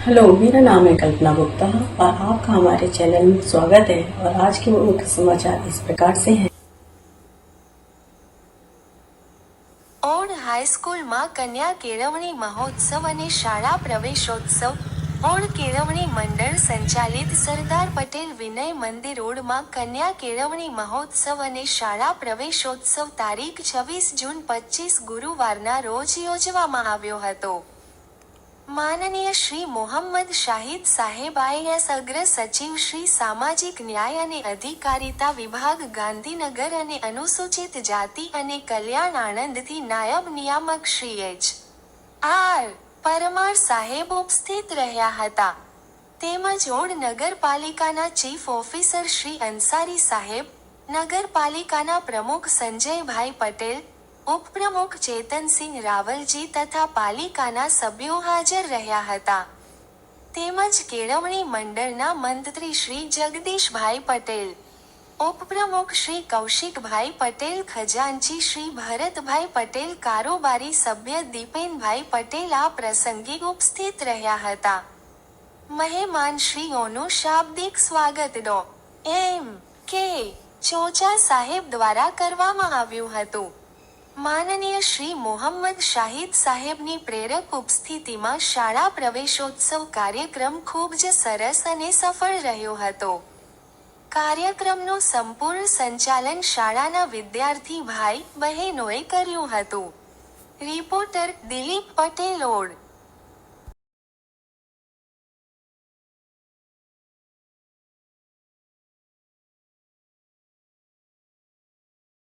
Hello मेरा नाम है कल्पना गुप्ता और आपका हमारे चैनल में स्वागत है और आज के मुख्य समाचार इस प्रकार से हैं ઓણ હાઈસ્કૂલમાં કન્યા કેળવણી મહોત્સવ અને શાળા પ્રવેશોત્સવ ઓણ કેળવણી મંડળ સંચાલિત સરદાર પટેલ વિનય મંદિર રોડમાં કન્યા કેળવણી મહોત્સવ અને શાળા પ્રવેશોત્સવ તારીખ છવ્વીસ જૂન પચીસ ગુરુવારના રોજ યોજવામાં આવ્યો હતો માનનીય શ્રી મોહમ્મદ શાહિદ સાહેબ આઈએસ અગ્ર સચિવ શ્રી સામાજિક ન્યાય અને અધિકારિતા વિભાગ ગાંધીનગર અને અનુસૂચિત જાતિ અને કલ્યાણ આણંદથી નાયબ નિયામક શ્રી એચ. આર. પરમાર સાહેબ ઉપસ્થિત રહ્યા હતા. તેમજ ઓડ નગરપાલિકાના ચીફ ઓફિસર શ્રી અંસારી સાહેબ, નગરપાલિકાના પ્રમુખ સંજયભાઈ પટેલ ઉપપ્રમુખ ચેતનસિંહ રાવલજી તથા પાલિકાના સભ્યો હાજર રહ્યા હતા. તેમજ કેળવણી મંડળના મંત્રી શ્રી જગદીશભાઈ પટેલ, ઉપપ્રમુખ શ્રી કૌશિકભાઈ પટેલ, ખજાનચી શ્રી ભરતભાઈ પટેલ, કારોબારી સભ્ય દીપેનભાઈ પટેલ આ પ્રસંગે ઉપસ્થિત રહ્યા હતા. મહેમાન શ્રીઓનું શાબ્દિક સ્વાગત ડો. એમ કે ચોચા સાહેબ દ્વારા કરવામાં આવ્યું હતું. માનનીય શ્રી મોહમ્મદ શાહિદ સાહેબની પ્રેરક ઉપસ્થિતિમાં શાળા પ્રવેશોત્સવ કાર્યક્રમ ખૂબ જ સરસ અને સફળ રહ્યો હતો. કાર્યક્રમનું સંપૂર્ણ સંચાલન શાળાના વિદ્યાર્થી ભાઈ બહેનોએ કર્યું હતું. Reporter Dilip Patel odd